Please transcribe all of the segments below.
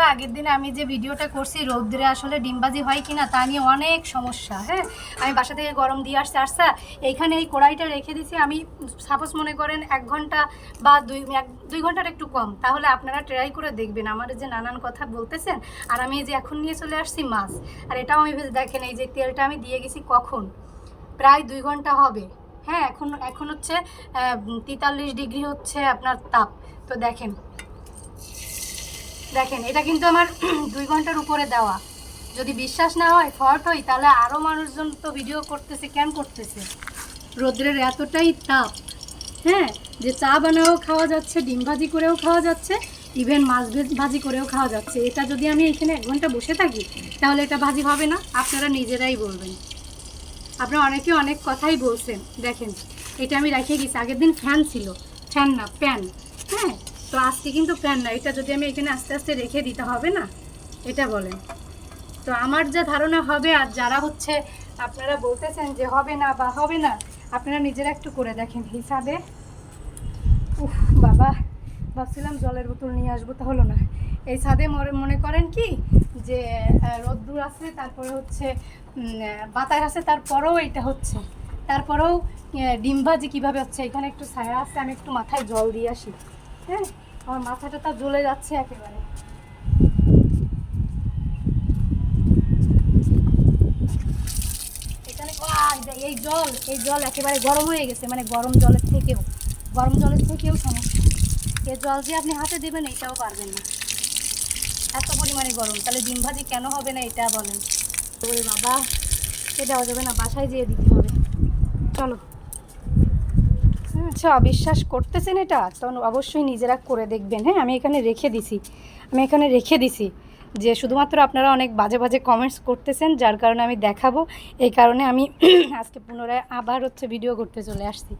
বন্ধুরা আগের দিন আমি যে ভিডিওটা করছি, রৌদ্রে আসলে ডিমবাজি হয় কিনা তা নিয়ে অনেক সমস্যা হ্যাঁ? আমি বাসা থেকে গরম দিয়ে আসতে আসতে এইখানে এই কড়াইটা রেখে দিছি, আমি সাপোজ মনে করেন এক ঘণ্টা বা দুই, এক, দুই ঘণ্টার একটু কম, তাহলে আপনারা ট্রাই করে দেখবেন। আমার যে নানান কথা বলতেছেন, আর আমি যে এখন নিয়ে চলে আসছি মাছ, আর এটাও আমি ভেবে দেখেন, এই যে তেলটা আমি দিয়ে গেছি কখন? প্রায় দুই ঘণ্টা হবে হ্যাঁ? এখন এখন হচ্ছে তেতাল্লিশ ডিগ্রি হচ্ছে আপনার তাপ। তো দেখেন দেখেন, এটা কিন্তু আমার দুই ঘণ্টার উপরে দেওয়া। যদি বিশ্বাস না হয় ফট হয়, তাহলে আরও মানুষজন তো ভিডিও করতেছে কেন করতেছে। রোদ্রের এতটাই তাপ হ্যাঁ যে চা বানাও খাওয়া যাচ্ছে, ডিম ভাজি করেও খাওয়া যাচ্ছে ইভেন মাছ ভেজ- করেও খাওয়া যাচ্ছে। এটা যদি আমি এখানে এক ঘণ্টা বসে থাকি, তাহলে এটা ভাজি হবে না, আপনারা নিজেরাই বলবেন। আপনারা অনেকে অনেক কথাই বলছেন, দেখেন, এটা আমি রেখে গেছি আগের দিন ফ্যান ছিল ফ্যান না প্যান হ্যাঁ তো আজকে কিন্তু প্যান না, এটা যদি আমি এখানে আস্তে আস্তে রেখে দিতে হবে না? এটা বলেন। তো আমার যা ধারণা হবে, আর যারা হচ্ছে আপনারা বলতেছেন যে হবে না বা হবে না, আপনারা নিজেরা একটু করে দেখেন হিসাবে। উফ, বাবা, ভাবছিলাম জলের বোতল নিয়ে আসব, তা হলো না। এই ছাদে মনে মনে করেন কি? যে রোদ্দুর আছে, তারপরে হচ্ছে বাতাস আছে, তারপরেও এটা হচ্ছে। তারপরেও ডিম ভাজি কীভাবে হচ্ছে? এখানে একটু ছায়া আছে, আমি একটু মাথায় জল দিয়ে আসি। হ্যাঁ আমার মাথাটা তা জ্বলে যাচ্ছে একেবারে। এখানে এই- জল, এই জল একেবারে গরম হয়ে গেছে মানে গরম জলের থেকেও। গরম জলের থেকেও সমস্যা এই জল যে আপনি হাতে দেবেন, এটাও পারবেন না। এত পরিমাণে গরম, তাহলে ডিম ভাজি কেন হবে না, এটা বলেন। ওরে বাবা এটাও যাবে না, বাসায় যেয়ে দিতে হবে। চলো। আচ্ছা অবিশ্বাস করতেছেন এটা? তখন অবশ্যই নিজেরা করে দেখবেন। হ্যাঁ আমি এখানে রেখে দিছি। আমি এখানে রেখে দিছি যে শুধুমাত্র আপনারা অনেক বাজে বাজে কমেন্টস করতেছেন, যার কারণে আমি দেখাবো। এই কারণে আমি আজকে পুনরায় আবার হচ্ছে ভিডিও করতে চলে আসছি।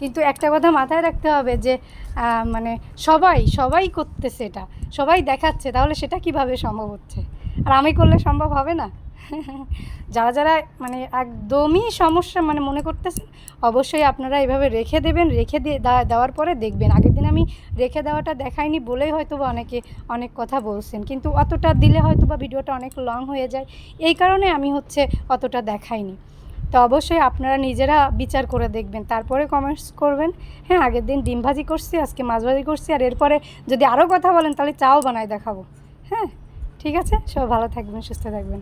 কিন্তু একটা কথা মাথায় রাখতে হবে যে মানে সবাই সবাই করতেছে এটা। সবাই দেখাচ্ছে, তাহলে সেটা কীভাবে সম্ভব হচ্ছে? আর আমি করলে সম্ভব হবে না? যারা যারা মানে একদমই সমস্যা মানে মনে করতেছেন, অবশ্যই আপনারা এভাবে রেখে দেবেন, রেখে দিয়ে দেওয়ার পরে দেখবেন। আগের দিন আমি রেখে দেওয়াটা দেখাইনি বলেই হয়তো বা অনেকে, অনেক কথা বলছেন। কিন্তু অতটা দিলে হয়তো বা ভিডিওটা অনেক লং হয়ে যায়। এই কারণে আমি হচ্ছে অতটা দেখাইনি। তো অবশ্যই আপনারা নিজেরা বিচার করে দেখবেন। তারপরে কমেন্টস করবেন হ্যাঁ আগের দিন ডিম ভাজি করছি, আজকে মাছ ভাজি করছি, আর এরপরে যদি আরও কথা বলেন তাহলে চাও বানায় দেখাবো। হ্যাঁ ঠিক আছে? সব ভালো থাকবেন, সুস্থ থাকবেন।